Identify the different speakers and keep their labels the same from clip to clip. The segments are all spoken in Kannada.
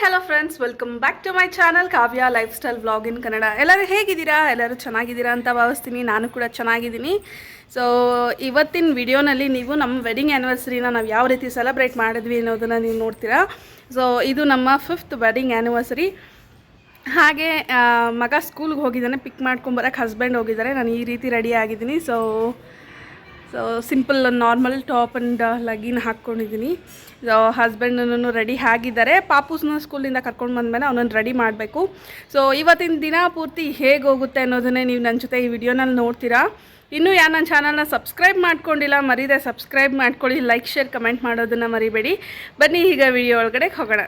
Speaker 1: Hello friends welcome back to my channel Kavya lifestyle vlog in Kannada. ಎಲ್ಲರೂ ಹೇಗಿದ್ದೀರಾ? ಎಲ್ಲರೂ ಚೆನ್ನಾಗಿದ್ದೀರಾ ಅಂತ ಭಾವಿಸ್ತೀನಿ. ನಾನು ಕೂಡ ಚೆನ್ನಾಗಿದ್ದೀನಿ. ಸೊ ಇವತ್ತಿನ ವಿಡಿಯೋನಲ್ಲಿ ನೀವು ನಮ್ಮ ವೆಡ್ಡಿಂಗ್ ಆ್ಯನಿವರ್ಸರಿನ ನಾವು ಯಾವ ರೀತಿ ಸೆಲೆಬ್ರೇಟ್ ಮಾಡಿದ್ವಿ ಅನ್ನೋದನ್ನು ನೀವು ನೋಡ್ತೀರಾ? ಸೊ ಇದು ನಮ್ಮ ಫಿಫ್ತ್ ವೆಡ್ಡಿಂಗ್ ಆ್ಯನಿವರ್ಸರಿ ಹಾಗೆ ಮಗ ಸ್ಕೂಲ್ಗೆ ಹೋಗಿದ್ದಾನೆ ಪಿಕ್ ಮಾಡ್ಕೊಂಬರಕ್ಕೆ ಹಸ್ಬೆಂಡ್ ಹೋಗಿದ್ದಾರೆ. ನಾನು ಈ ರೀತಿ ರೆಡಿ ಆಗಿದ್ದೀನಿ. So so simple normal top and legging ಹಾಕ್ಕೊಂಡಿದ್ದೀನಿ ಸೊ ಹಸ್ಬೆಂಡನ್ನು ರೆಡಿ ಆಗಿದ್ದಾರೆ. ಪಾಪೂಸ್ನ ಸ್ಕೂಲಿಂದ ಕರ್ಕೊಂಡು ಬಂದಮೇಲೆ ಅವನನ್ನು ರೆಡಿ ಮಾಡಬೇಕು. ಸೊ ಇವತ್ತಿನ ದಿನ ಪೂರ್ತಿ ಹೇಗೆ ಹೋಗುತ್ತೆ ಅನ್ನೋದನ್ನೇ ನೀವು ನನ್ನ ಜೊತೆ ಈ ವಿಡಿಯೋನಲ್ಲಿ ನೋಡ್ತೀರಾ. ಇನ್ನೂ ಯಾರು ನನ್ನ ಚಾನಲ್ನ ಸಬ್ಸ್ಕ್ರೈಬ್ ಮಾಡ್ಕೊಂಡಿಲ್ಲ, ಮರೀದೆ ಸಬ್ಸ್ಕ್ರೈಬ್ ಮಾಡ್ಕೊಳ್ಳಿ ಲೈಕ್ ಶೇರ್ ಕಮೆಂಟ್ ಮಾಡೋದನ್ನು ಮರಿಬೇಡಿ. ಬನ್ನಿ ಈಗ ವಿಡಿಯೋ ಒಳಗಡೆ ಹೋಗೋಣ.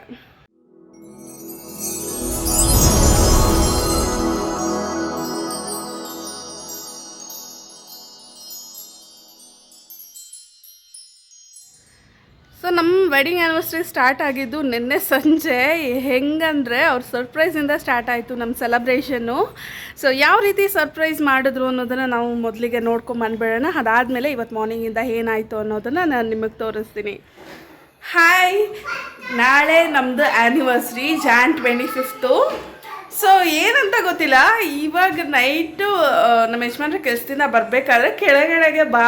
Speaker 1: ವೆಡ್ಡಿಂಗ್ ಆ್ಯನಿವರ್ಸರಿ ಸ್ಟಾರ್ಟ್ ಆಗಿದ್ದು ನಿನ್ನೆ ಸಂಜೆ. ಹೆಂಗಂದರೆ ಅವ್ರ ಸರ್ಪ್ರೈಸಿಂದ ಸ್ಟಾರ್ಟ್ ಆಯಿತು ನಮ್ಮ ಸೆಲೆಬ್ರೇಷನ್ನು ಸೊ ಯಾವ ರೀತಿ ಸರ್ಪ್ರೈಸ್ ಮಾಡಿದ್ರು ಅನ್ನೋದನ್ನು ನಾವು ಮೊದಲಿಗೆ ನೋಡ್ಕೊಂಡು ಬಂದ್ಬಿಡೋಣ. ಅದಾದಮೇಲೆ ಇವತ್ತು ಮಾರ್ನಿಂಗಿಂದ ಏನಾಯಿತು ಅನ್ನೋದನ್ನು ನಾನು ನಿಮಗೆ ತೋರಿಸ್ತೀನಿ. ಹಾಯ್ ನಾಳೆ ನಮ್ಮದು anniversary June twenty fifth so ಏನಂತ ಗೊತ್ತಿಲ್ಲ. ಇವಾಗ ನೈಟು ನಮ್ಮ ಯಜಮಾನ್ರ ಕೆಲಸದಿಂದ ಬರಬೇಕಾದ್ರೆ ಕೆಳಗಡೆಗೆ ಬಾ.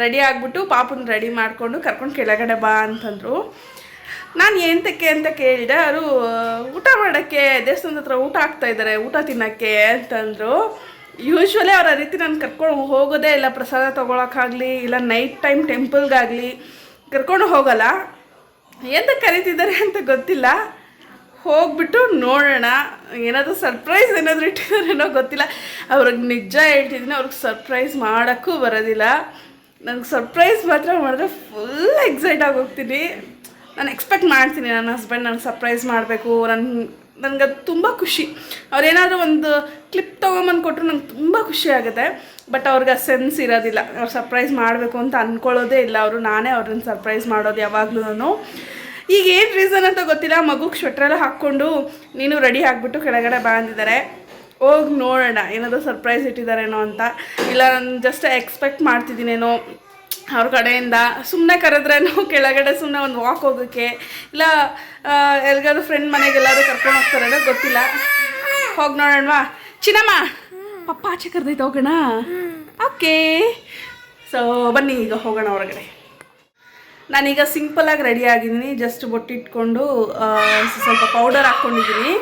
Speaker 1: ರೆಡಿ ಆಗಿಬಿಟ್ಟು ಪಾಪನ ರೆಡಿ ಮಾಡಿಕೊಂಡು ಕರ್ಕೊಂಡು ಕೆಳಗಡೆ ಬಾ ಅಂತಂದರು. ನಾನು ಎಂತಕ್ಕೆ ಅಂತ ಕೇಳಿದೆ. ಅವರು ಊಟ ಮಾಡೋಕ್ಕೆ, ದೇವಸ್ಥಾನದ ಹತ್ರ ಊಟ ಆಗ್ತಾ ಇದ್ದಾರೆ ಊಟ ತಿನ್ನೋಕ್ಕೆ, ಅಂತಂದರು. ಯೂಶ್ವಲಿ ಅವ್ರ ರೀತಿ ನಾನು ಕರ್ಕೊಂಡು ಹೋಗೋದೇ ಇಲ್ಲ. ಪ್ರಸಾದ ತೊಗೊಳಕ್ಕಾಗಲಿ, ಇಲ್ಲ ನೈಟ್ ಟೈಮ್ ಟೆಂಪಲ್ಗಾಗಲಿ ಕರ್ಕೊಂಡು ಹೋಗಲ್ಲ. ಎಂತ ಕರೀತಿದ್ದಾರೆ ಅಂತ ಗೊತ್ತಿಲ್ಲ. ಹೋಗ್ಬಿಟ್ಟು ನೋಡೋಣ. ಏನಾದರೂ ಸರ್ಪ್ರೈಸ್ ಏನಾದರೂ ಇಟ್ಟಿದಾರೇನೋ ಗೊತ್ತಿಲ್ಲ. ಅವ್ರಿಗೆ ನಿಜ ಹೇಳ್ತಿದ್ದೀನಿ, ಅವ್ರಿಗೆ ಸರ್ಪ್ರೈಸ್ ಮಾಡೋಕ್ಕೂ ಬರೋದಿಲ್ಲ. ನನಗೆ ಸರ್ಪ್ರೈಸ್ ಮಾತ್ರ ಮಾಡಿದ್ರೆ ಫುಲ್ ಎಕ್ಸೈಟ್ ಆಗಿ ಹೋಗ್ತೀನಿ. ನಾನು ಎಕ್ಸ್ಪೆಕ್ಟ್ ಮಾಡ್ತೀನಿ ನನ್ನ ಹಸ್ಬೆಂಡ್ ನನಗೆ ಸರ್ಪ್ರೈಸ್ ಮಾಡಬೇಕು. ನನ್ನ ನನಗೆ ಅದು ತುಂಬ ಖುಷಿ. ಅವ್ರೇನಾದರೂ ಒಂದು ಕ್ಲಿಪ್ ತೊಗೊಂಬಂದು ಕೊಟ್ಟರು ನಂಗೆ ತುಂಬ ಖುಷಿ ಆಗುತ್ತೆ. ಬಟ್ ಅವ್ರಿಗೆ ಆ ಸೆನ್ಸ್ ಇರೋದಿಲ್ಲ. ಅವ್ರು ಸರ್ಪ್ರೈಸ್ ಮಾಡಬೇಕು ಅಂತ ಅಂದ್ಕೊಳ್ಳೋದೇ ಇಲ್ಲ. ಅವರು ನಾನೇ ಅವ್ರನ್ನ ಸರ್ಪ್ರೈಸ್ ಮಾಡೋದು ಯಾವಾಗಲೂ ಈಗ ಏನು ರೀಸನ್ ಅಂತ ಗೊತ್ತಿಲ್ಲ. ಮಗುಗೆ ಸ್ವೆಟ್ರೆಲ್ಲ ಹಾಕ್ಕೊಂಡು ನೀನು ರೆಡಿ ಆಗಿಬಿಟ್ಟು ಕೆಳಗಡೆ ಬಂದಿದ್ದಾರೆ ಹೋಗಿ ನೋಡೋಣ ಏನಾದರೂ ಸರ್ಪ್ರೈಸ್ ಇಟ್ಟಿದ್ದಾರೇನೋ ಅಂತ. ಇಲ್ಲ ನಾನು ಜಸ್ಟ್ ಎಕ್ಸ್ಪೆಕ್ಟ್ ಮಾಡ್ತಿದ್ದೀನೇನೋ ಅವ್ರ ಕಡೆಯಿಂದ. ಸುಮ್ಮನೆ ಕರೆದ್ರೇನೋ ಕೆಳಗಡೆ ಸುಮ್ಮನೆ ಒಂದು ವಾಕ್ ಹೋಗೋಕ್ಕೆ ಇಲ್ಲ ಎಲ್ಗಾದ್ರು ಫ್ರೆಂಡ್ ಮನೆಗೆಲ್ಲರೂ ಕರ್ಕೊಂಡು ಹೋಗ್ತಾರೇನೋ ಗೊತ್ತಿಲ್ಲ. ಹೋಗಿ ನೋಡೋಣವಾ. ಚಿನ್ನಮ್ಮ! ಪಪ್ಪ ಆಚೆ ಕರೆದೈತೆ ಹೋಗೋಣ ಓಕೆ ಸೊ ಬನ್ನಿ ಈಗ ಹೋಗೋಣ ಹೊರಗಡೆ. ನಾನೀಗ ಸಿಂಪಲಾಗಿ ರೆಡಿ ಆಗಿದ್ದೀನಿ. ಜಸ್ಟ್ ಬೊಟ್ಟಿಟ್ಕೊಂಡು ಸ್ವಲ್ಪ ಪೌಡರ್ ಹಾಕ್ಕೊಂಡಿದ್ದೀನಿ.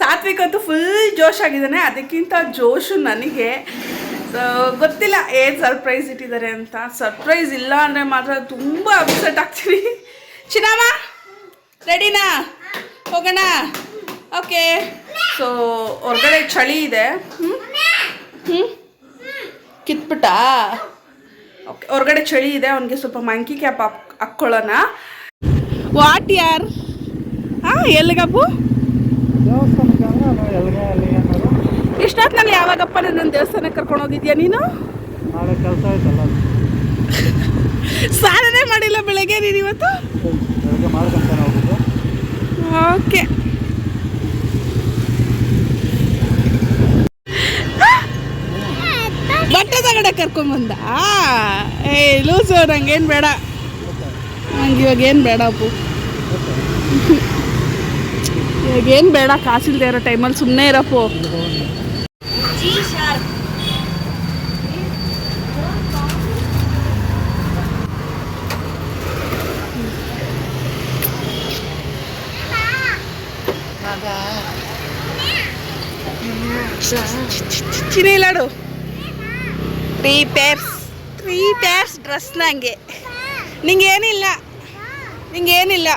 Speaker 1: ಸಾತ್ವಿಕ್ ಅಂತೂ ಫುಲ್ ಜೋಶ್ ಆಗಿದ್ದಾನೆ. ಅದಕ್ಕಿಂತ ಜೋಶು ನನಗೆ ಗೊತ್ತಿಲ್ಲ ಏನು ಸರ್ಪ್ರೈಸ್ ಇಟ್ಟಿದ್ದಾರೆ ಅಂತ. ಸರ್ಪ್ರೈಸ್ ಇಲ್ಲ ಅಂದರೆ ಮಾತ್ರ ತುಂಬ ಅಪ್ಸೆಟ್ ಆಗ್ತೀನಿ. ಚಿನ್ನಮ್ಮ ರೆಡಿನಾ ಹೋಗೋಣ? ಓಕೆ ಸೊ ಹೊರಗಡೆ ಚಳಿ ಇದೆ. ಹ್ಞೂ ಹ್ಞೂ ಕಿತ್ಬಿಟ್ಟಾ? ಓಕೆ ಹೊರಗಡೆ ಚಳಿ ಇದೆ ಅವನಿಗೆ ಸ್ವಲ್ಪ ಮಂಕಿ ಕ್ಯಾಪ್ ಹಾಕ್ ಹಾಕ್ಕೊಳ್ಳೋಣ. ವಾಟ್ ಯಾರ್? ಹಾಂ ಎಲ್ಲಿಗಪ್ಪು
Speaker 2: ನಾನು
Speaker 1: ಇಷ್ಟೊತ್ತಿನಲ್ಲಿ ಯಾವಾಗಪ್ಪ ನನ್ನ ದೇವಸ್ಥಾನಕ್ಕೆ ಕರ್ಕೊಂಡು ಹೋಗಿದ್ಯಾ ನೀನು. ಸಾಧನೆ ಮಾಡಿಲ್ಲ ಬೆಳಗ್ಗೆ ನೀನು ಇವತ್ತು? ಓಕೆ ಬಟ್ಟೆ ತಗಡೆ ಕರ್ಕೊಂಬಂದ ಏ ಲೂಸು ನಂಗೇನು ಬೇಡ ನಂಗೆ ಇವಾಗ ಏನು ಬೇಡ ಅಪ್ಪು ಇವಾಗ ಏನು ಬೇಡ ಕಾಸಿಲ್ದೇ ಇರೋ ಟೈಮಲ್ಲಿ ಸುಮ್ಮನೆ ಇರಪ್ಪು ಚಿನ್ನ ಇಲ್ಲಾಡು three pairs three pairs dress ನಂಗೆ ನಿಂಗೇನಿಲ್ಲ ನಿಂಗೇನಿಲ್ಲ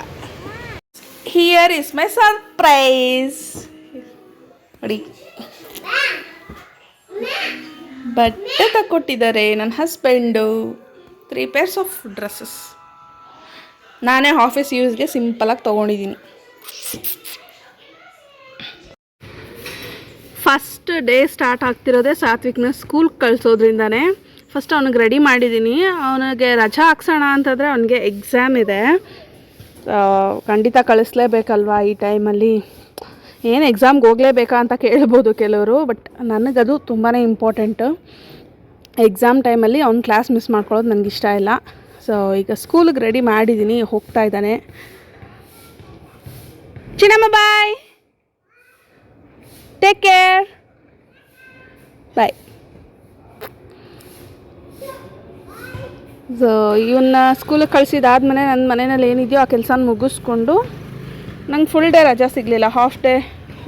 Speaker 1: ಹಿಯರ್ ಇಸ್ ಮೈ ಸರ್ಪ್ರೈಸ್ ನೋಡಿ. ಬಟ್ಟೆ ತಕ್ಕೊಟ್ಟಿದ್ದಾರೆ ನನ್ನ husband three pairs of dresses ನಾನೇ ಆಫೀಸ್ ಯೂಸ್ಗೆ ಸಿಂಪಲಾಗಿ ತೊಗೊಂಡಿದ್ದೀನಿ. ಫಸ್ಟ್ ಡೇ ಸ್ಟಾರ್ಟ್ ಆಗ್ತಿರೋದೇ ಸಾತ್ವಿಕ್ನ ಸ್ಕೂಲ್ಗೆ ಕಳಿಸೋದ್ರಿಂದನೇ. ಫಸ್ಟ್ ಅವ್ನಿಗೆ ರೆಡಿ ಮಾಡಿದ್ದೀನಿ ಅವನಿಗೆ ರಜಾ ಹಾಕ್ಸೋಣ ಅಂತಂದರೆ ಅವನಿಗೆ ಎಕ್ಸಾಮ್ ಇದೆ. ಖಂಡಿತ ಕಳಿಸ್ಲೇಬೇಕಲ್ವಾ ಈ ಟೈಮಲ್ಲಿ ಏನು ಎಕ್ಸಾಮ್ಗೆ ಹೋಗಲೇಬೇಕಾ ಅಂತ ಕೇಳ್ಬೋದು ಕೆಲವರು ಬಟ್ ನನಗದು ತುಂಬಾ ಇಂಪಾರ್ಟೆಂಟು ಎಕ್ಸಾಮ್ ಟೈಮಲ್ಲಿ ಅವ್ನು ಕ್ಲಾಸ್ ಮಿಸ್ ಮಾಡ್ಕೊಳ್ಳೋದು ನನಗೆ ಇಷ್ಟ ಇಲ್ಲ. ಸೊ ಈಗ ಸ್ಕೂಲಿಗೆ ರೆಡಿ ಮಾಡಿದ್ದೀನಿ ಹೋಗ್ತಾ ಇದ್ದಾನೆ. ಚಿನ್ನಮ್ಮ bye take care bye so ಇವನ್ನ ಸ್ಕೂಲಿಗೆ ಕಳಿಸಿದಾದ್ಮೇಲೆ ನನ್ನ ಮನೆಯಲ್ಲಿ ಏನಿದೆಯೋ ಆ ಕೆಲಸನ ಮುಗಿಸ್ಕೊಂಡು ನಂಗೆ ಫುಲ್ ಡೇ ರಜಾ ಸಿಗಲಿಲ್ಲ. ಹಾಫ್ ಡೇ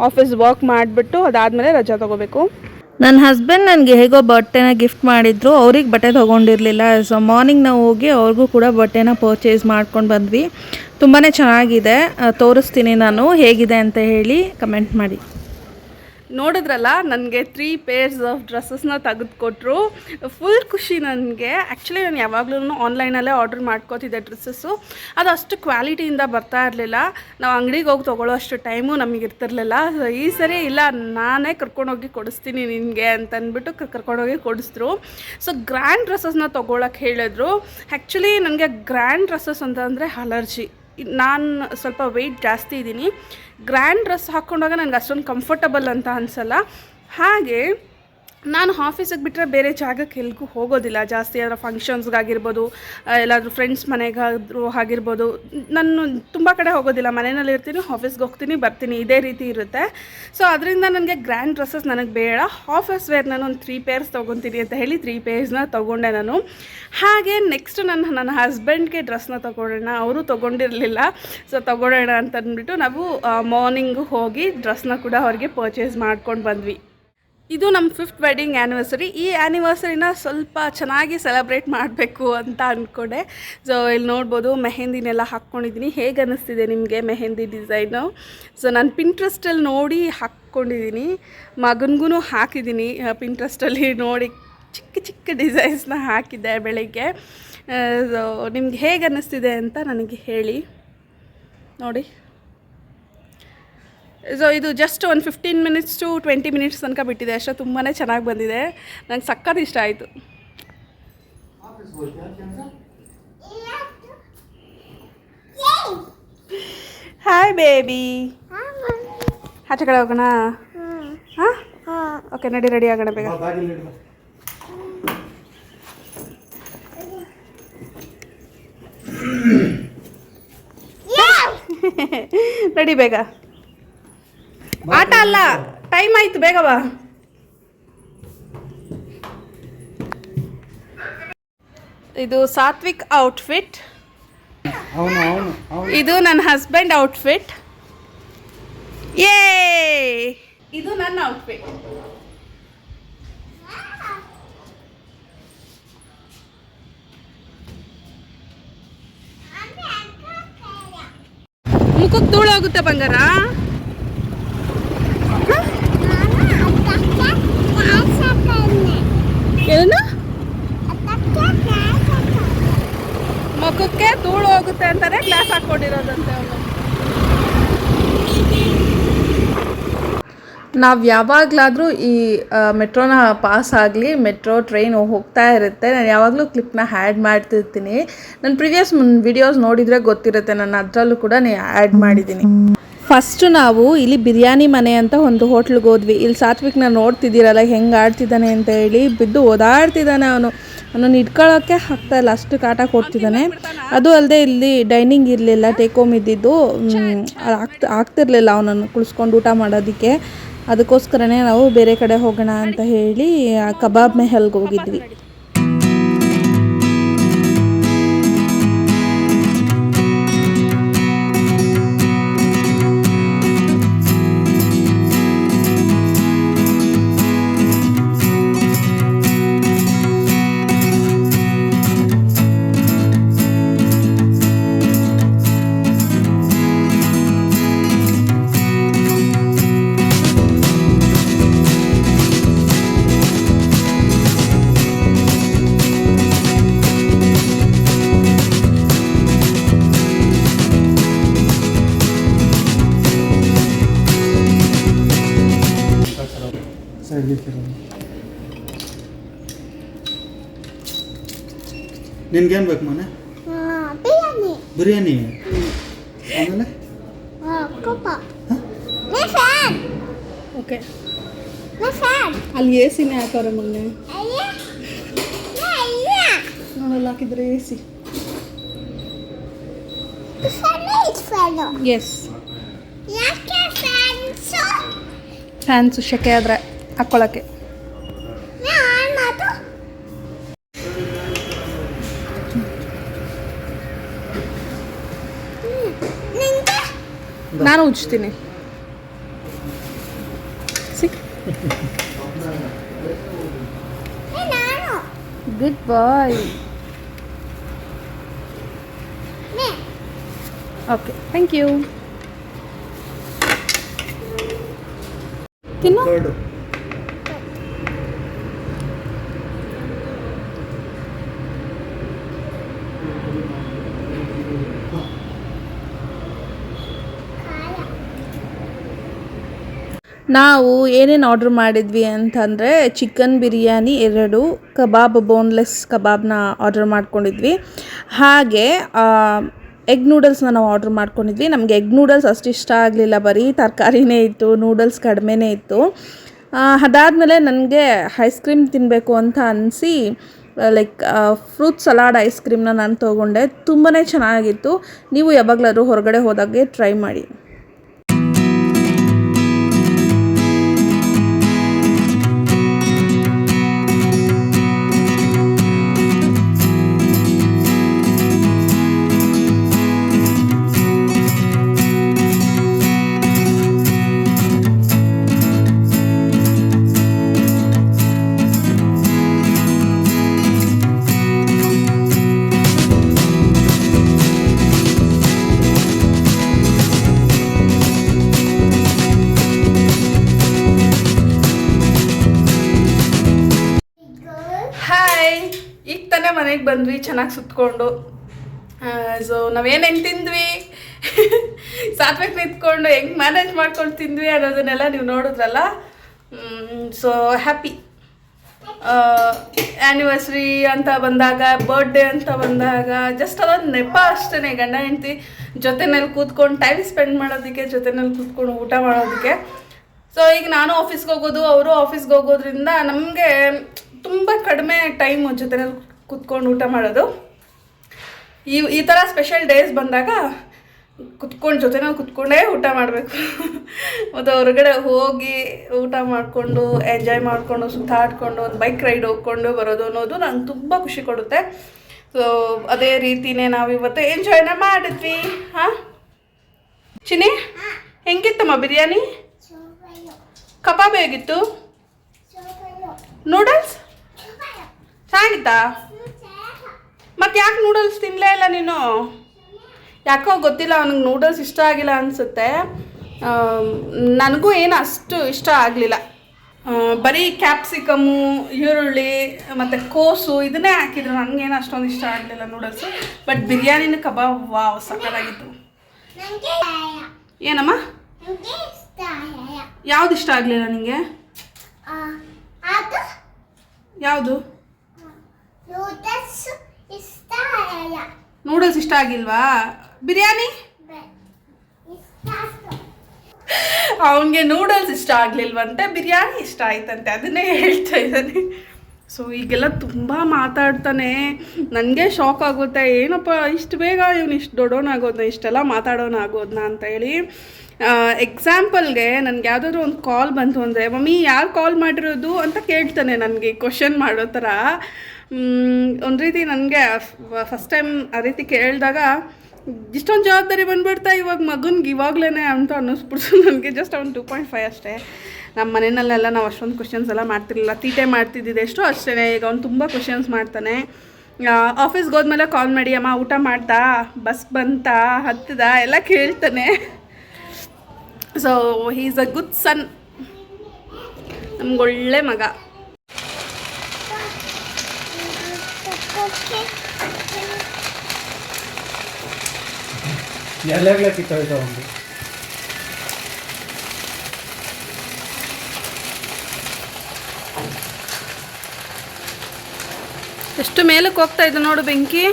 Speaker 1: ಆಫೀಸ್ ವರ್ಕ್ ಮಾಡಿಬಿಟ್ಟು ಅದಾದಮೇಲೆ ರಜಾ ತೊಗೋಬೇಕು.
Speaker 3: ನನ್ನ ಹಸ್ಬೆಂಡ್ ನನಗೆ ಹೇಗೋ ಬಟ್ಟೆನ ಗಿಫ್ಟ್ ಮಾಡಿದ್ರು. ಅವ್ರಿಗೆ ಬಟ್ಟೆ ತೊಗೊಂಡಿರಲಿಲ್ಲ. ಸೊ ಮಾರ್ನಿಂಗ್ ನಾವು ಹೋಗಿ ಅವ್ರಿಗೂ ಕೂಡ ಬಟ್ಟೆನ ಪರ್ಚೇಸ್ ಮಾಡ್ಕೊಂಡು ಬಂದ್ವಿ. ತುಂಬಾ ಚೆನ್ನಾಗಿದೆ. ತೋರಿಸ್ತೀನಿ ನಾನು. ಹೇಗಿದೆ ಅಂತ ಹೇಳಿ ಕಮೆಂಟ್ ಮಾಡಿ.
Speaker 1: ನೋಡಿದ್ರಲ್ಲ, ನನಗೆ ತ್ರೀ ಪೇರ್ಸ್ ಆಫ್ ಡ್ರೆಸ್ಸಸ್ನ ತೆಗೆದುಕೊಟ್ರು. ಫುಲ್ ಖುಷಿ ನನಗೆ. ಆ್ಯಕ್ಚುಲಿ ನಾನು ಯಾವಾಗಲೂ ಆನ್ಲೈನಲ್ಲೇ ಆರ್ಡ್ರ್ ಮಾಡ್ಕೋತಿದ್ದೆ ಡ್ರೆಸ್ಸಸ್ಸು ಅದು ಅಷ್ಟು ಕ್ವಾಲಿಟಿಯಿಂದ ಬರ್ತಾ ಇರಲಿಲ್ಲ. ನಾವು ಅಂಗಡಿಗೆ ಹೋಗಿ ತೊಗೊಳ್ಳೋ ಅಷ್ಟು ಟೈಮು ನಮಗೆ ಇರ್ತಿರ್ಲಿಲ್ಲ. ಈ ಸರಿ ಇಲ್ಲ, ನಾನೇ ಕರ್ಕೊಂಡೋಗಿ ಕೊಡಿಸ್ತೀನಿ ನಿನಗೆ ಅಂತಂದ್ಬಿಟ್ಟು ಕರ್ಕೊಂಡೋಗಿ ಕೊಡಿಸಿದ್ರು. ಸೊ ಗ್ರ್ಯಾಂಡ್ ಡ್ರೆಸ್ಸಸ್ನ ತೊಗೊಳಕ್ಕೆ ಹೇಳಿದ್ರು. ಆ್ಯಕ್ಚುಲಿ ನನಗೆ ಗ್ರ್ಯಾಂಡ್ ಡ್ರೆಸ್ಸಸ್ ಅಂತಂದರೆ ಅಲರ್ಜಿ. ನಾನು ಸ್ವಲ್ಪ ವೆಯ್ಟ್ ಜಾಸ್ತಿ ಇದ್ದೀನಿ. ಗ್ರ್ಯಾಂಡ್ ಡ್ರೆಸ್ ಹಾಕ್ಕೊಂಡಾಗ ನನಗೆ ಅಷ್ಟೊಂದು ಕಂಫರ್ಟಬಲ್ ಅಂತ ಅನಿಸಲ್ಲ. ಹಾಗೆ ನಾನು ಆಫೀಸಿಗೆ ಬಿಟ್ಟರೆ ಬೇರೆ ಜಾಗಕ್ಕೆ ಎಲ್ಗೂ ಹೋಗೋದಿಲ್ಲ. ಜಾಸ್ತಿ ಅದರ ಫಂಕ್ಷನ್ಸ್ಗಾಗಿರ್ಬೋದು ಎಲ್ಲಾದರೂ ಫ್ರೆಂಡ್ಸ್ ಮನೆಗಾದರೂ ಆಗಿರ್ಬೋದು. ನಾನು ತುಂಬ ಕಡೆ ಹೋಗೋದಿಲ್ಲ. ಮನೆಯಲ್ಲಿ ಇರ್ತೀನಿ, ಆಫೀಸ್ಗೆ ಹೋಗ್ತೀನಿ, ಬರ್ತೀನಿ. ಇದೇ ರೀತಿ ಇರುತ್ತೆ. ಸೊ ಅದರಿಂದ ನನಗೆ ಗ್ರ್ಯಾಂಡ್ ಡ್ರೆಸ್ಸಸ್ ನನಗೆ ಬೇಡ. ಆಫೀಸ್ ವೇರ್ ನಾನು ಒಂದು ತ್ರೀ ಪೇರ್ಸ್ ತೊಗೊತೀನಿ ಅಂತ ಹೇಳಿ ತ್ರೀ ಪೇರ್ಸ್ನ ತೊಗೊಂಡೆ ನಾನು. ಹಾಗೆ ನೆಕ್ಸ್ಟ್ ನನ್ನ ನನ್ನ ಹಸ್ಬೆಂಡ್ಗೆ ಡ್ರೆಸ್ನ ತೊಗೊಳ್ಳೋಣ. ಅವರು ತೊಗೊಂಡಿರಲಿಲ್ಲ. ಸೊ ತೊಗೊಳ್ಳೋಣ ಅಂತಂದ್ಬಿಟ್ಟು ನಾವು ಮಾರ್ನಿಂಗು ಹೋಗಿ ಡ್ರೆಸ್ನ ಕೂಡ ಅವ್ರಿಗೆ ಪರ್ಚೇಸ್ ಮಾಡ್ಕೊಂಡು ಬಂದ್ವಿ. ಇದು ನಮ್ಮ ಫಿಫ್ತ್ ವೆಡ್ಡಿಂಗ್ ಆ್ಯನಿವರ್ಸರಿ ಈ ಆ್ಯನಿವರ್ಸರಿನ ಸ್ವಲ್ಪ ಚೆನ್ನಾಗಿ ಸೆಲೆಬ್ರೇಟ್ ಮಾಡಬೇಕು ಅಂತ ಅಂದ್ಕೊಂಡೆ ಸೊ ಇಲ್ಲಿ ನೋಡ್ಬೋದು ಮೆಹೆಂದಿನೆಲ್ಲ ಹಾಕ್ಕೊಂಡಿದ್ದೀನಿ ಹೇಗೆ ಅನ್ನಿಸ್ತಿದೆ ನಿಮಗೆ ಮೆಹೆಂದಿ ಡಿಸೈನು ಸೊ ನಾನು ಪಿಂಟ್ರೆಸ್ಟಲ್ಲಿ ನೋಡಿ ಹಾಕ್ಕೊಂಡಿದ್ದೀನಿ ಮಗನಿಗೂ ಹಾಕಿದ್ದೀನಿ ಪಿಂಟ್ರೆಸ್ಟಲ್ಲಿ ನೋಡಿ ಚಿಕ್ಕ ಚಿಕ್ಕ ಡಿಸೈನ್ಸ್ನ ಹಾಕಿದ್ದೆ ಬೆಳಗ್ಗೆ. ಸೊ ನಿಮ್ಗೆ ಹೇಗೆ ಅನ್ನಿಸ್ತಿದೆ ಅಂತ ನನಗೆ ಹೇಳಿ. ನೋಡಿ. ಸೊ ಇದು ಜಸ್ಟ್ ಒಂದು fifteen minutes to twenty minutes ತನಕ ಬಿಟ್ಟಿದೆ. ಅಷ್ಟೇ ತುಂಬಾ ಚೆನ್ನಾಗಿ ಬಂದಿದೆ. ನಂಗೆ ಸಕ್ಕತ್ ಇಷ್ಟ ಆಯಿತು. ಹಾಯ್ ಬೇಬಿ ಆಚೆ ಕಡೆ ಹೋಗೋಣ? ಹಾಂ? ಓಕೆ ನಡಿ ರೆಡಿ ಆಗೋಣ ಬೇಗ. ನಡಿ ಬೇಗ. ಆಟ ಅಲ್ಲ ಟೈಮ್ ಆಯ್ತು ಬೇಗ ಬಾ. ಇದು ಸಾತ್ವಿಕ್ ಔಟ್ಫಿಟ್ ಇದು ನನ್ನ ಹಸ್ಬೆಂಡ್ ಔಟ್ಫಿಟ್ ಏ ಇದು ನನ್ನ ಔಟ್ಫಿಟ್ ಮುಖಕ್ಕೆ ಧೂಳು ಹೋಗುತ್ತೆ ಬಂಗಾರ? ಏನು? ಮುಖಕ್ಕೆ ಧೂಳು ಹೋಗುತ್ತೆ ಅಂತಾನೆ ಗ್ಲಾಸ್ ಹಾಕೊಂಡಿರೋದಂತೆ ಅವನು
Speaker 3: ನಾವು ಯಾವಾಗಲಾದರೂ ಈ ಮೆಟ್ರೋನ ಪಾಸ್ ಆಗಲಿ ಮೆಟ್ರೋ ಟ್ರೈನ್ ಹೋಗ್ತಾ ಇರುತ್ತೆ. ನಾನು ಯಾವಾಗಲೂ ಕ್ಲಿಪ್ನ ಆ್ಯಡ್ ಮಾಡ್ತಿರ್ತೀನಿ. ನನ್ನ ಪ್ರಿವಿಯಸ್ ವಿಡಿಯೋಸ್ ನೋಡಿದರೆ ಗೊತ್ತಿರುತ್ತೆ. ನಾನು ಅದರಲ್ಲೂ ಕೂಡ ಆ್ಯಡ್ ಮಾಡಿದ್ದೀನಿ. ಫಸ್ಟು ನಾವು ಇಲ್ಲಿ ಬಿರಿಯಾನಿ ಮನೆ ಅಂತ ಒಂದು ಹೋಟ್ಲಿಗೆ ಹೋದ್ವಿ. ಇಲ್ಲಿ ಸಾತ್ವಿಕ್ನ ನೋಡ್ತಿದ್ದೀರಲ್ಲ, ಹೆಂಗೆ ಆಡ್ತಿದ್ದಾನೆ ಅಂತ ಹೇಳಿ ಬಿದ್ದು ಓದಾಡ್ತಿದ್ದಾನೆ ಅವನು. ಅವನನ್ನು ಇಟ್ಕೊಳ್ಳೋಕ್ಕೆ ಆಗ್ತಾ ಇಲ್ಲ, ಅಷ್ಟು ಕಾಟ ಕೊಡ್ತಿದ್ದಾನೆ. ಅದು ಅಲ್ಲದೆ ಇಲ್ಲಿ ಡೈನಿಂಗ್ ಇರಲಿಲ್ಲ ಟೇಕ್ ಹೋಮ್ ಇದ್ದಿದ್ದು ಆಗ್ತಾ, ಆಗ್ತಿರ್ಲಿಲ್ಲ ಅವನನ್ನು ಕುಳಿಸ್ಕೊಂಡು ಊಟ ಮಾಡೋದಕ್ಕೆ. ಅದಕ್ಕೋಸ್ಕರನೇ ನಾವು ಬೇರೆ ಕಡೆ ಹೋಗೋಣ ಅಂತ ಹೇಳಿ ಕಬಾಬ್ ಮೆಹಲ್ಗೆ ಹೋಗಿದ್ವಿ.
Speaker 2: ನಿನ್ಗೇನು ಬೇಕು ಮನೆ
Speaker 4: ಬಿರಿಯಾನಿ.
Speaker 2: ಬಿರಿಯಾನಿ. ಆಮೇಲೆ?
Speaker 1: ಓಕೆ. ಅಲ್ಲಿ ಎ ಸಿನೇ ಹಾಕೋರೆ ಮೊನ್ನೆ ನೋಡಲ್ಲ ಹಾಕಿದ್ರೆ A C
Speaker 4: fan is fan
Speaker 1: is
Speaker 4: fans
Speaker 1: fans ಶೆಕೆ ಆದರೆ ಹಾಕ್ಕೊಳ್ಳೋಕ್ಕೆ ನಾನು ಉಜ್ತೀನಿ. Good bye okay thank you ತಿನ್ನು.
Speaker 3: ನಾವು ಏನೇನು ಆರ್ಡ್ರ್ ಮಾಡಿದ್ವಿ ಅಂತಂದರೆ ಚಿಕನ್ ಬಿರಿಯಾನಿ ಎರಡು, ಕಬಾಬ್ ಬೋನ್ಲೆಸ್ ಕಬಾಬ್ನ ಆರ್ಡರ್ ಮಾಡ್ಕೊಂಡಿದ್ವಿ. ಹಾಗೆ ಎಗ್ ನೂಡಲ್ಸ್ನ ನಾವು ಆರ್ಡ್ರ್ ಮಾಡ್ಕೊಂಡಿದ್ವಿ. ನಮಗೆ ಎಗ್ ನೂಡಲ್ಸ್ ಅಷ್ಟು ಇಷ್ಟ ಆಗಲಿಲ್ಲ. ಬರೀ ತರಕಾರಿನೇ ಇತ್ತು ನೂಡಲ್ಸ್ ಕಡಿಮೆನೇ ಇತ್ತು. ಅದಾದಮೇಲೆ ನನಗೆ ಐಸ್ ಕ್ರೀಮ್ ತಿನ್ನಬೇಕು ಅಂತ ಅನಿಸಿ ಲೈಕ್ ಫ್ರೂಟ್ ಸಲಾಡ್ ಐಸ್ ಕ್ರೀಮ್ನ ನಾನು ತೊಗೊಂಡೆ. ತುಂಬಾ ಚೆನ್ನಾಗಿತ್ತು. ನೀವು ಯಾವಾಗಲಾದರೂ ಹೊರಗಡೆ ಹೋದಾಗೆ ಟ್ರೈ ಮಾಡಿ.
Speaker 1: ಬಂದ್ವಿ ಚೆನ್ನಾಗಿ ಸುತ್ಕೊಂಡು. ಸೊ ನಾವೇನೇನು ತಿಂದ್ವಿ? ಸಾತ್ವಿಕ್ ನಿಂತ್ಕೊಂಡು ಹೆಂಗೆ ಮ್ಯಾನೇಜ್ ಮಾಡ್ಕೊಂಡು ತಿಂದ್ವಿ ಅನ್ನೋದನ್ನೆಲ್ಲ ನೀವು ನೋಡಿದ್ರಲ್ಲ? ಸೊ ಹ್ಯಾಪಿ ಆ್ಯನಿವರ್ಸ್ರಿ ಅಂತ ಬಂದಾಗ ಬರ್ಡೇ ಅಂತ ಬಂದಾಗ ಜಸ್ಟ್ ಅದೊಂದು ನೆಪ ಅಷ್ಟೇ ಗಂಡ, ಹೆಂಡ್ತಿ ಜೊತೆನಲ್ಲಿ ಕೂತ್ಕೊಂಡು ಟೈಮ್ ಸ್ಪೆಂಡ್ ಮಾಡೋದಕ್ಕೆ, ಜೊತೆನಲ್ಲಿ ಕೂತ್ಕೊಂಡು ಊಟ ಮಾಡೋದಕ್ಕೆ. ಸೊ ಈಗ ನಾನು ಆಫೀಸ್ಗೆ ಹೋಗೋದು, ಅವರು ಆಫೀಸ್ಗೆ ಹೋಗೋದ್ರಿಂದ ನಮಗೆ ತುಂಬ ಕಡಿಮೆ ಟೈಮು ಜೊತೆನಲ್ಲಿ ಕೂತ್ಕೊಂಡು ಊಟ ಮಾಡೋದು. ಈ ಈ ಥರ ಸ್ಪೆಷಲ್ ಡೇಸ್ ಬಂದಾಗ ಕುತ್ಕೊಂಡು ಜೊತೆನಲ್ಲಿ ಕುತ್ಕೊಂಡೇ ಊಟ ಮಾಡಬೇಕು. ಮತ್ತು ಹೊರಗಡೆ ಹೋಗಿ ಊಟ ಮಾಡಿಕೊಂಡು ಎಂಜಾಯ್ ಮಾಡಿಕೊಂಡು ಸುತ್ತಾಡಿಕೊಂಡು ಒಂದು ಬೈಕ್ ರೈಡ್ ಹೋಗ್ಕೊಂಡು ಬರೋದು ಅನ್ನೋದು ನಂಗೆ ತುಂಬ ಖುಷಿ ಕೊಡುತ್ತೆ. ಸೊ ಅದೇ ರೀತಿನೇ ನಾವು ಇವತ್ತು ಎಂಜಾಯ್ನ ಮಾಡಿದ್ವಿ. ಹಾಂ? ಚಿನಿ ಹೆಂಗಿತ್ತಮ್ಮ ಬಿರಿಯಾನಿ? ಕಬಾಬ್ ಹೇಗಿತ್ತು? ನೂಡಲ್ಸ್ ಚೆನ್ನಾಗಿತ್ತಾ? ಮತ್ತೆ ಯಾಕೆ ನೂಡಲ್ಸ್ ತಿನ್ನಲೇ ಇಲ್ಲ ನೀನು? ಯಾಕೋ ಗೊತ್ತಿಲ್ಲ ಅವನಿಗೆ ನೂಡಲ್ಸ್ ಇಷ್ಟ ಆಗಿಲ್ಲ ಅನಿಸುತ್ತೆ. ನನಗೂ ಏನು ಅಷ್ಟು ಇಷ್ಟ ಆಗಲಿಲ್ಲ. ಬರೀ ಕ್ಯಾಪ್ಸಿಕಮ್ಮು ಈರುಳ್ಳಿ ಮತ್ತು ಕೋಸು ಇದನ್ನೇ ಹಾಕಿದ್ರು. ನನಗೇನು ಅಷ್ಟೊಂದು ಇಷ್ಟ ಆಗಲಿಲ್ಲ ನೂಡಲ್ಸು ಬಟ್ ಬಿರಿಯಾನಿನ ಕಬಾಬ್ ವಾವ್ ಸಕ್ಕತ್ತಾಗಿತ್ತು ಏನಮ್ಮ? ಯಾವ್ದು ಇಷ್ಟ ಆಗಲಿಲ್ಲ ನಿಮಗೆ ಯಾವುದು?
Speaker 4: ಇಷ್ಟ
Speaker 1: ನೂಡಲ್ಸ್ ಇಷ್ಟ ಆಗಿಲ್ವಾ? ಬಿರಿಯಾನಿ? ಅವನಿಗೆ ನೂಡಲ್ಸ್ ಇಷ್ಟ ಆಗಲಿಲ್ವಂತೆ ಬಿರಿಯಾನಿ ಇಷ್ಟ ಆಯ್ತಂತೆ ಅದನ್ನೇ ಹೇಳ್ತಾ ಇದ್ದಾನೆ. ಸೊ ಈಗೆಲ್ಲ ತುಂಬ ಮಾತಾಡ್ತಾನೆ. ನನಗೆ ಶಾಕ್ ಆಗುತ್ತೆ. ಏನಪ್ಪ ಇಷ್ಟು ಬೇಗ ಇವನು ಇಷ್ಟು ದೊಡ್ಡೋನಾಗೋದ್ನ ಇಷ್ಟೆಲ್ಲ ಮಾತಾಡೋನಾಗೋದ್ನ ಅಂತ ಹೇಳಿ ಎಕ್ಸಾಂಪಲ್ಗೆ ನನಗೆ ಯಾವುದಾದ್ರೂ ಒಂದು ಕಾಲ್ ಬಂತು ಅಂದರೆ ಮಮ್ಮಿ ಯಾರು ಕಾಲ್ ಮಾಡಿರೋದು? ಅಂತ ಕೇಳ್ತಾನೆ ನನಗೆ ಕ್ವಶನ್ ಮಾಡೋ ಥರ. ಒಂದು ರೀತಿ ನನಗೆ ಫಸ್ಟ್ ಟೈಮ್ ಆ ರೀತಿ ಕೇಳಿದಾಗ ಇಷ್ಟೊಂದು ಜವಾಬ್ದಾರಿ ಬಂದ್ಬಿಡ್ತಾ ಇವಾಗ ಮಗನ್ಗೆ ಇವಾಗ್ಲೇ ಅಂತ ಅನ್ನಿಸ್ಬಿಡ್ತು ನನಗೆ. ಜಸ್ಟ್ ಅವ್ನು ಟೂ ಪಾಯಿಂಟ್ ಫೈವ್ ಅಷ್ಟೇ. ನಮ್ಮ ಮನೆಯಲ್ಲೆಲ್ಲ ನಾವು ಅಷ್ಟೊಂದು ಕ್ವಶನ್ಸ್ ಎಲ್ಲ ಮಾಡ್ತಿರ್ಲಿಲ್ಲ. ತೀಟೆ ಮಾಡ್ತಿದ್ದಿದೆ ಎಷ್ಟೋ ಅಷ್ಟೇ ಈಗ ಅವ್ನು ತುಂಬ ಕ್ವಶನ್ಸ್ ಮಾಡ್ತಾನೆ. ಆಫೀಸ್ಗೆ ಹೋದ್ಮೇಲೆ ಕಾಲ್ ಮಾಡಿ, ಅಮ್ಮ, ಊಟ ಮಾಡ್ತಾ? ಬಸ್ ಬಂತಾ? ಹತ್ತದ? ಎಲ್ಲ ಕೇಳ್ತಾನೆ. So he's a good son ನಮ್ಗೊಳ್ಳೆ ಮಗ.
Speaker 2: ಒಂದು.
Speaker 1: ಎಷ್ಟು ಮೇಲಕ್ಕೆ ಹೋಗ್ತಾ ಇದೆ ನೋಡು ಬೆಂಕಿ.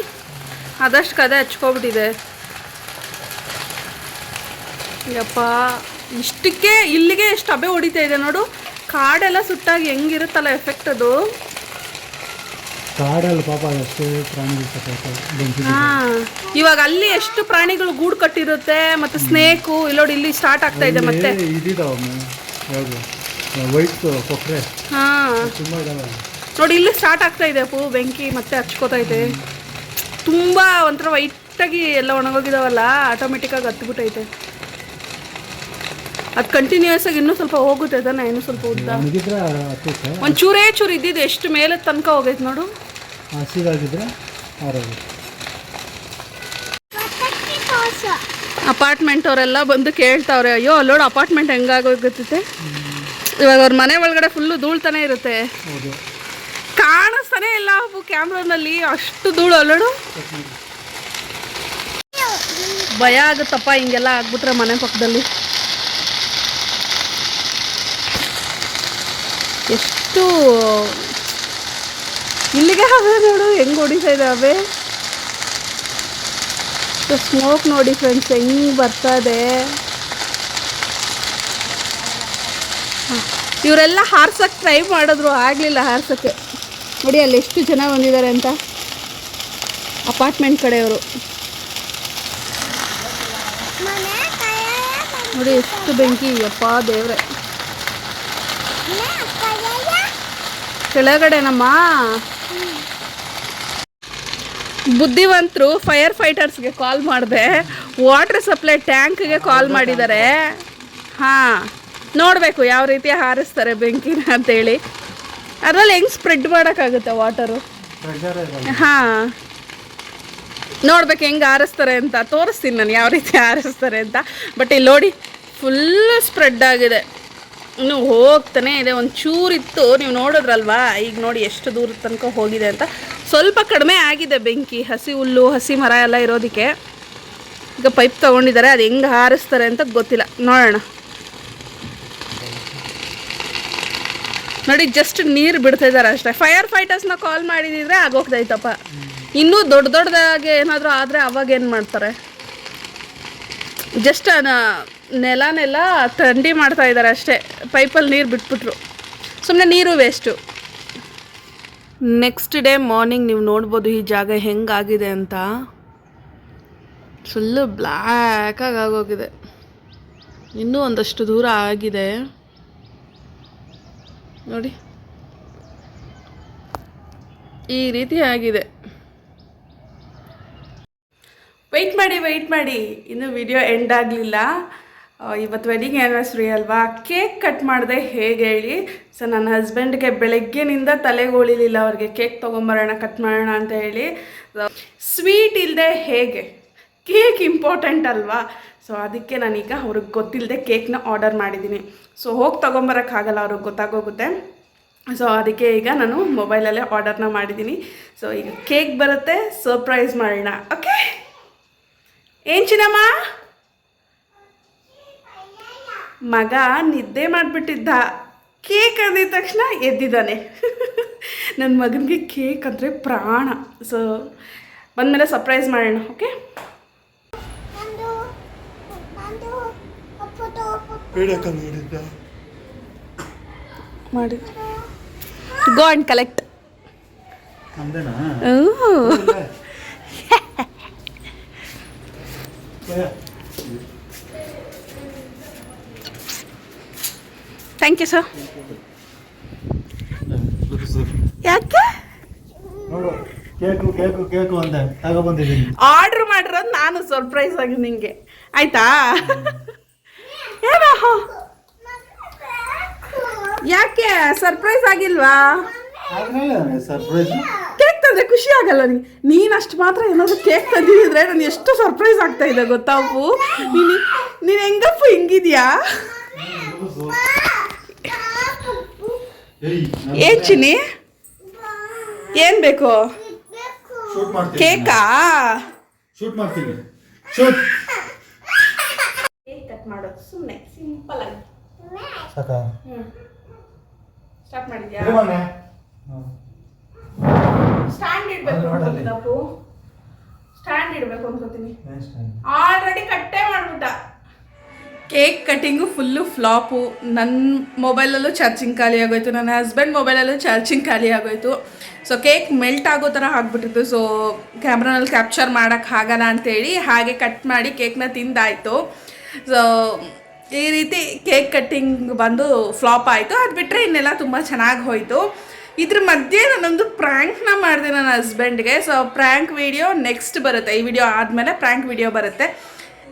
Speaker 1: ಆದಷ್ಟು ಕದೆ ಹಚ್ಕೊಬಿಟ್ಟಿದೆ. ಯಪ್ಪ, ಇಷ್ಟಕ್ಕೆ ಇಲ್ಲಿಗೆ ಎಷ್ಟು ಹಬೆ ಹೊಡಿತಾ ಇದೆ ನೋಡು. ಕಾಡೆಲ್ಲ ಸುಟ್ಟಾಗಿ ಹೆಂಗಿರುತ್ತಲ್ಲ ಎಫೆಕ್ಟ್ ಅದು.
Speaker 2: ಕಾಡಲ್ಲಿ ಪಾಪ ಎಷ್ಟೇ ಪ್ರಾಣಿಗಳು
Speaker 1: ಹಾ. ಇವಾಗ ಅಲ್ಲಿ ಎಷ್ಟು ಪ್ರಾಣಿಗಳು ಗೂಡು ಕಟ್ಟಿರುತ್ತೆ ಮತ್ತೆ ಸ್ನೇಕು ಇಲ್ಲೋಡಿ ಇಲ್ಲಿ ಸ್ಟಾರ್ಟ್ ಆಗ್ತಾ ಇದೆ ಮತ್ತೆ.
Speaker 2: ಇದಿದಾವಮ್ಮ ಯಾವುದು? ವೈಟ್ ಕೊಕ್ಕರೆ
Speaker 1: ಹಾ.
Speaker 2: ತುಂಬ ಇದಾವೆ.
Speaker 1: ನೋಡಿ ಇಲ್ಲಿ ಸ್ಟಾರ್ಟ್ ಆಗ್ತಾ ಇದೆ ಅಪ್ಪು ಬೆಂಕಿ ಮತ್ತೆ ಹಚ್ಕೋತೈತೆ ತುಂಬಾ ಒಂಥರ ವೈಟಾಗಿ ಎಲ್ಲ ಒಣಗೋಗಿದಾವಲ್ಲ ಆಟೋಮೆಟಿಕ್ಕಾಗಿ ಹತ್ಬಿಟ್ಟೈತೆ. ಅದು ಕಂಟಿನ್ಯೂಸ್ ಆಗಿ ಇನ್ನೂ ಸ್ವಲ್ಪ ಹೋಗುತ್ತೆ ತಾನೆ ಇನ್ನೂ ಸ್ವಲ್ಪ ಉದ್ದ. ಒಂದು ಚೂರೇ ಚೂರು ಇದ್ದಿದ್ದು ಎಷ್ಟು ಮೇಲೆ ತನಕ ಹೋಗೈತೆ ನೋಡು.
Speaker 4: ಹಸಿರಾಗಿದ್ರೆ
Speaker 1: ಅಪಾರ್ಟ್ಮೆಂಟ್ ಅವರೆಲ್ಲ ಬಂದು ಕೇಳ್ತಾವ್ರೆ ಅಯ್ಯೋ ಅಲ್ಲೋಡು ಅಪಾರ್ಟ್ಮೆಂಟ್ ಹೆಂಗಾಗೋಗುತ್ತೆ? ಇವಾಗ ಅವ್ರ ಮನೆ ಒಳಗಡೆ ಫುಲ್ಲು ಧೂಳ್ತಾನೆ ಇರುತ್ತೆ. ಕಾಣಿಸ್ತಾನೆ ಇಲ್ಲ ಕ್ಯಾಮ್ರಾನಲ್ಲಿ ಅಷ್ಟು ಧೂಳು ಅಲ್ಲೋಡು. ಭಯ ಆಗುತ್ತಪ್ಪ ಹಿಂಗೆಲ್ಲ ಆಗ್ಬಿಟ್ರೆ ಮನೆ ಪಕ್ಕದಲ್ಲಿ. ಎಷ್ಟು ಇಲ್ಲಿಗೆ ಅವೆ ನೋಡು ಹೆಂಗೆ ಹೊಡಿತಾ ಇದ್ದಾವೆ ಸ್ಮೋಕ್ ನೋಡಿ ಫ್ರೆಂಡ್ಸ್ ಹೆಂಗ್ ಬರ್ತಾ ಇದೆ? ಇವರೆಲ್ಲ ಹಾರ್ಸಕ್ಕೆ ಟ್ರೈ ಮಾಡಿದ್ರು ಆಗಲಿಲ್ಲ ಹಾರ್ಸಕ್ಕೆ. ನೋಡಿ ಅಲ್ಲಿ ಎಷ್ಟು ಜನ ಬಂದಿದ್ದಾರೆ ಅಂತ. ಅಪಾರ್ಟ್ಮೆಂಟ್ ಕಡೆಯವರು. ನೋಡಿ ಎಷ್ಟು ಬೆಂಕಿ ಅಪ್ಪ ದೇವ್ರೆ
Speaker 4: ಮನೆ ಕೈಯಾಗ
Speaker 1: ಕೆಳಗಡೆನಮ್ಮ? ಬುದ್ಧಿವಂತರು ಫೈರ್ ಫೈಟರ್ಸ್ಗೆ ಕಾಲ್ ಮಾಡಿದೆ. ವಾಟರ್ ಸಪ್ಲೈ ಟ್ಯಾಂಕ್ಗೆ ಕಾಲ್ ಮಾಡಿದ್ದಾರೆ ಹಾಂ ನೋಡಬೇಕು ಯಾವ ರೀತಿ ಹಾರಿಸ್ತಾರೆ ಬೆಂಕಿನ ಅಂತೇಳಿ ಅದರಲ್ಲಿ ಹೆಂಗೆ ಸ್ಪ್ರೆಡ್ ಮಾಡೋಕ್ಕಾಗುತ್ತೆ ವಾಟರು? ಹಾಂ. ನೋಡ್ಬೇಕು ಹೆಂಗೆ ಹಾರಿಸ್ತಾರೆ ಅಂತ. ತೋರಿಸ್ತೀನಿ ನಾನು ಯಾವ ರೀತಿ ಹಾರಿಸ್ತಾರೆ ಅಂತ. ಬಟ್ ಇಲ್ಲಿ ನೋಡಿ ಫುಲ್ ಸ್ಪ್ರೆಡ್ ಆಗಿದೆ. ಇನ್ನು ಹೋಗ್ತಾನೆ ಇದೆ, ಒಂದು ಚೂರಿತ್ತು ನೀವು ನೋಡಿದ್ರಲ್ವಾ? ಈಗ ನೋಡಿ ಎಷ್ಟು ದೂರ ತನಕ ಹೋಗಿದೆ ಅಂತ. ಸ್ವಲ್ಪ ಕಡಿಮೆ ಆಗಿದೆ ಬೆಂಕಿ, ಹಸಿ ಹುಲ್ಲು, ಹಸಿ ಮರ ಎಲ್ಲ ಇರೋದಕ್ಕೆ. ಈಗ ಪೈಪ್ ತೊಗೊಂಡಿದ್ದಾರೆ, ಅದು ಹೆಂಗೆ ಹಾರಿಸ್ತಾರೆ ಅಂತ ಗೊತ್ತಿಲ್ಲ. ನೋಡೋಣ. ನೋಡಿ ಜಸ್ಟ್ ನೀರು ಬಿಡ್ತಾ ಇದ್ದಾರೆ ಅಷ್ಟೇ. ಫೈರ್ ಫೈಟರ್ಸ್ನ ಕಾಲ್ ಮಾಡಿದಿದ್ರೆ ಆಗೋಗ್ತಾಯ್ತಪ್ಪ ಇನ್ನೂ ದೊಡ್ಡ ದೊಡ್ಡದಾಗಿ ಏನಾದರೂ ಆದರೆ ಅವಾಗ ಏನು ಮಾಡ್ತಾರೆ? ಜಸ್ಟ್ ನೆಲನೆಲ್ಲ ಥಂಡಿ ಮಾಡ್ತಾ ಇದ್ದಾರೆ ಅಷ್ಟೇ. ಪೈಪಲ್ಲಿ ನೀರು ಬಿಟ್ಬಿಟ್ರು. ಸುಮ್ಮನೆ ನೀರು ವೇಸ್ಟು ನೆಕ್ಸ್ಟ್ ಡೇ ಮಾರ್ನಿಂಗ್ ನೀವು ನೋಡ್ಬೋದು ಈ ಜಾಗ ಹೆಂಗಾಗಿದೆ ಅಂತ. ಫುಲ್ಲು ಬ್ಲ್ಯಾಕಾಗಿ ಆಗೋಗಿದೆ. ಇನ್ನೂ ಒಂದಷ್ಟು ದೂರ ಆಗಿದೆ. ನೋಡಿ. ಈ ರೀತಿ ಆಗಿದೆ. ವೆಯ್ಟ್ ಮಾಡಿ ವೆಯ್ಟ್ ಮಾಡಿ. ಇನ್ನು ವಿಡಿಯೋ ಎಂಡ್ ಆಗಲಿಲ್ಲ. ಇವತ್ತು ವೆಡ್ಡಿಂಗ್ ಆ್ಯನಿವರ್ಸರಿ ಅಲ್ವಾ? ಕೇಕ್ ಕಟ್ ಮಾಡಿದೆ ಹೇಗೆ ಹೇಳಿ? ಸೊ ನನ್ನ ಹಸ್ಬೆಂಡ್ಗೆ ಬೆಳಗ್ಗೆನಿಂದ ತಲೆಗೆ ಉಳಿಲಿಲ್ಲ ಅವ್ರಿಗೆ. ಕೇಕ್ ತೊಗೊಂಬರೋಣ ಕಟ್ ಮಾಡೋಣ ಅಂತ ಹೇಳಿ. ಸ್ವೀಟ್ ಇಲ್ಲದೆ ಹೇಗೆ? ಕೇಕ್ ಇಂಪಾರ್ಟೆಂಟ್ ಅಲ್ವಾ? ಸೊ ಅದಕ್ಕೆ ನಾನೀಗ ಅವ್ರಿಗೆ ಗೊತ್ತಿಲ್ಲದೆ ಕೇಕ್ನ ಆರ್ಡರ್ ಮಾಡಿದ್ದೀನಿ. ಸೊ ಹೋಗಿ ತೊಗೊಂಬರೋಕ್ಕಾಗಲ್ಲ ಅವ್ರಿಗೆ ಗೊತ್ತಾಗೋಗುತ್ತೆ. ಸೊ ಅದಕ್ಕೆ ಈಗ ನಾನು ಮೊಬೈಲಲ್ಲೇ ಆರ್ಡರ್ನ ಮಾಡಿದ್ದೀನಿ. ಸೊ ಈಗ ಕೇಕ್ ಬರುತ್ತೆ ಸರ್ಪ್ರೈಸ್ ಮಾಡೋಣ. ಓಕೆ ಏನು ಚಿನ್ನಮ್ಮ? ಮಗ ನಿದ್ದೆ ಮಾಡಿಬಿಟ್ಟಿದ್ದ. ಕೇಕ್ ಅಂದಿದ ತಕ್ಷಣ ಎದ್ದಿದ್ದಾನೆ. ನನ್ನ ಮಗನಿಗೆ ಕೇಕ್ ಅಂದರೆ ಪ್ರಾಣ. ಸೊ ಬಂದಮೇಲೆ ಸರ್ಪ್ರೈಸ್ ಮಾಡೋಣ ಓಕೆ ಮಾಡಿ. ಗೋ ಆ್ಯಂಡ್ ಕಲೆಕ್ಟ್
Speaker 2: ನಮ್ದೇನಾ
Speaker 1: ಥ್ಯಾಂಕ್ ಯು ಸರ್ ಯಾಕೆ?
Speaker 2: ನೋಡು ಕೇಕು ಕೇಕು ಕೇಕು ಅಂದೆ ತಗೊಬಂದಿದ್ದೀನಿ.
Speaker 1: ಆರ್ಡ್ರ್ ಮಾಡಿರೋದು ನಾನು ಸರ್ಪ್ರೈಸ್ ಆಗಿ ನಿಂಗೆ. ಆಯ್ತಾ? ಏನೋ? ಯಾಕೆ? ಸರ್ಪ್ರೈಸ್ ಆಗಿಲ್ವಾ?
Speaker 2: ಸರ್ಪ್ರೈಸ್
Speaker 1: ಕೇಕ್ ತಂದ್ರೆ ಖುಷಿ ಆಗಲ್ಲ ನೀ ನೀನು ಅಷ್ಟು ಮಾತ್ರ ಏನಾದರೂ ಕೇಕ್ ತಂದಿದ್ರೆ ನಾನು ಎಷ್ಟು ಸರ್ಪ್ರೈಸ್ ಆಗ್ತಾ ಇದೆ ಗೊತ್ತಾ ಅಪ್ಪು? ನೀನು ನೀನು ಹೆಂಗಪ್ಪು ಹಿಂಗಿದ್ಯಾ? ಏನ್ ಚಿನ್ನಿ? ಏನ್ ಬೇಕು?
Speaker 2: ಶೂಟ್ ಮಾಡ್ತೀನಿ.
Speaker 1: ಕೇಕಾ?
Speaker 2: ಶೂಟ್ ಮಾಡ್ತೀನಿ. ಶೂಟ್
Speaker 1: ಕೇಕ್ ಕಟ್ ಮಾಡೋದು ಸುಮ್ಮನೆ ಸಿಂಪಲ್ ಆಗಿ.
Speaker 2: ಸಾಕ?
Speaker 1: ಸ್ಟಾರ್ಟ್ ಮಾಡಿದ್ಯಾ? ಸ್ಟ್ಯಾಂಡ್ ಇಡ್ಬೇಕು ಅನ್ಕೋತೀನಿ ಸ್ಟ್ಯಾಂಡ್ ಇಡ್ಬೇಕು ಅನ್ಕೋತೀನಿ. ಆಲ್ರೆಡಿ ಕಟ್ಟೆ ಮಾಡ್ಬಿಟ್ಟ. Cake cutting full flop. ನನ್ನ ಮೊಬೈಲಲ್ಲೂ ಚಾರ್ಜಿಂಗ್ ಖಾಲಿ ಆಗೋಯ್ತು. ನನ್ನ ಹಸ್ಬೆಂಡ್ ಮೊಬೈಲಲ್ಲೂ ಚಾರ್ಜಿಂಗ್ ಖಾಲಿ ಆಗೋಯ್ತು. ಸೊ ಕೇಕ್ ಮೆಲ್ಟ್ ಆಗೋ ಥರ ಆಗಿಬಿಟ್ಟಿತ್ತು. ಸೊ ಕ್ಯಾಮ್ರಾನಲ್ಲಿ ಕ್ಯಾಪ್ಚರ್ ಮಾಡೋಕ್ಕೆ ಆಗಲ್ಲ ಅಂತೇಳಿ ಹಾಗೆ ಕಟ್ ಮಾಡಿ ಕೇಕ್ನ ತಿಂದಾಯಿತು. ಸೊ ಈ ರೀತಿ ಕೇಕ್ ಕಟ್ಟಿಂಗ್ ಬಂದು ಫ್ಲಾಪ್ ಆಯಿತು. ಅದು ಬಿಟ್ಟರೆ ಇನ್ನೆಲ್ಲ ತುಂಬ ಚೆನ್ನಾಗಿ ಹೋಯಿತು. ಇದ್ರ ಮಧ್ಯೆ ನಾನೊಂದು ಪ್ರ್ಯಾಂಕ್ನ ಮಾಡಿದೆ ನನ್ನ ಹಸ್ಬೆಂಡ್ಗೆ. ಸೊ ಪ್ರ್ಯಾಂಕ್ ವಿಡಿಯೋ ನೆಕ್ಸ್ಟ್ ಬರುತ್ತೆ. ಈ ವಿಡಿಯೋ ಆದಮೇಲೆ ಪ್ರ್ಯಾಂಕ್ ವಿಡಿಯೋ ಬರುತ್ತೆ.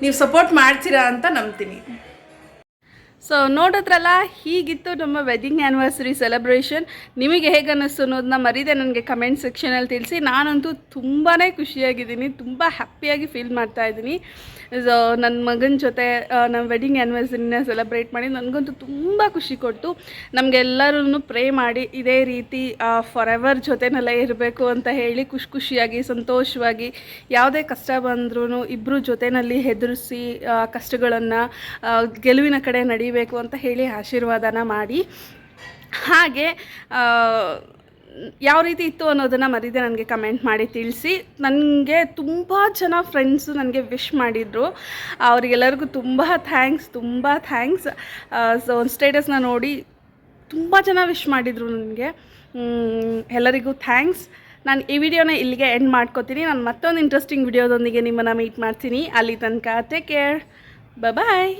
Speaker 1: ನೀವು ಸಪೋರ್ಟ್ ಮಾಡ್ತೀರಾ ಅಂತ ನಂಬ್ತೀನಿ. ಸೊ ನೋಡಿದ್ರಲ್ಲ, ಹೀಗಿತ್ತು ನಮ್ಮ ವೆಡ್ಡಿಂಗ್ ಆ್ಯನಿವರ್ಸರಿ ಸೆಲೆಬ್ರೇಷನ್ ನಿಮಗೆ ಹೇಗೆ ಅನ್ನಿಸ್ತು ಅನ್ನೋದನ್ನ ಮರೀದೆ ನನಗೆ ಕಮೆಂಟ್ ಸೆಕ್ಷನಲ್ಲಿ ತಿಳಿಸಿ. ನಾನಂತೂ ತುಂಬಾ ಖುಷಿಯಾಗಿದ್ದೀನಿ, ತುಂಬ ಹ್ಯಾಪಿಯಾಗಿ ಫೀಲ್ ಮಾಡ್ತಾ ಇದ್ದೀನಿ. ಸೊ ನನ್ನ ಮಗನ ಜೊತೆ ನಮ್ಮ ವೆಡ್ಡಿಂಗ್ ಆ್ಯನಿವರ್ಸರಿನ ಸೆಲೆಬ್ರೇಟ್ ಮಾಡಿ ನನಗಂತೂ ತುಂಬ ಖುಷಿ ಕೊಟ್ಟು ನಮಗೆಲ್ಲರೂ ಪ್ರೇ ಮಾಡಿ ಇದೇ ರೀತಿ ಫಾರ್ ಎವರ್ ಜೊತೆನೆಲ್ಲ ಇರಬೇಕು ಅಂತ ಹೇಳಿ ಖುಷಿ ಖುಷಿಯಾಗಿ, ಸಂತೋಷವಾಗಿ ಯಾವುದೇ ಕಷ್ಟ ಬಂದ್ರೂ ಇಬ್ಬರು ಜೊತೆಯಲ್ಲಿ ಹೆದರಿಸಿ ಕಷ್ಟಗಳನ್ನು ಗೆಲುವಿನ ಕಡೆ ನಡಿಬೇಕು ಅಂತ ಹೇಳಿ ಆಶೀರ್ವಾದನ ಮಾಡಿ. ಹಾಗೆ ಯಾವ ರೀತಿ ಇತ್ತು ಅನ್ನೋದನ್ನು ಮರಿದೆ ನನಗೆ ಕಮೆಂಟ್ ಮಾಡಿ ತಿಳಿಸಿ. ನನಗೆ ತುಂಬ ಜನ ಫ್ರೆಂಡ್ಸು ನನಗೆ ವಿಶ್ ಮಾಡಿದರು. ಅವರಿಗೆಲ್ಲರಿಗೂ ತುಂಬ ಥ್ಯಾಂಕ್ಸ್ ತುಂಬ ಥ್ಯಾಂಕ್ಸ್ ಸೊ ಒಂದು ಸ್ಟೇಟಸ್ನ ನೋಡಿ ತುಂಬ ಜನ ವಿಶ್ ಮಾಡಿದರು ನನಗೆ. ಎಲ್ಲರಿಗೂ ಥ್ಯಾಂಕ್ಸ್ ನಾನು ಈ ವಿಡಿಯೋನ ಇಲ್ಲಿಗೆ ಎಂಡ್ ಮಾಡ್ಕೋತೀನಿ. ನಾನು ಮತ್ತೊಂದು ಇಂಟ್ರೆಸ್ಟಿಂಗ್ ವಿಡಿಯೋದೊಂದಿಗೆ ನಿಮ್ಮನ್ನು ಮೀಟ್ ಮಾಡ್ತೀನಿ. ಅಲ್ಲಿ ತನಕ ಟೇಕ್ ಕೇರ್ ಬಾಯ್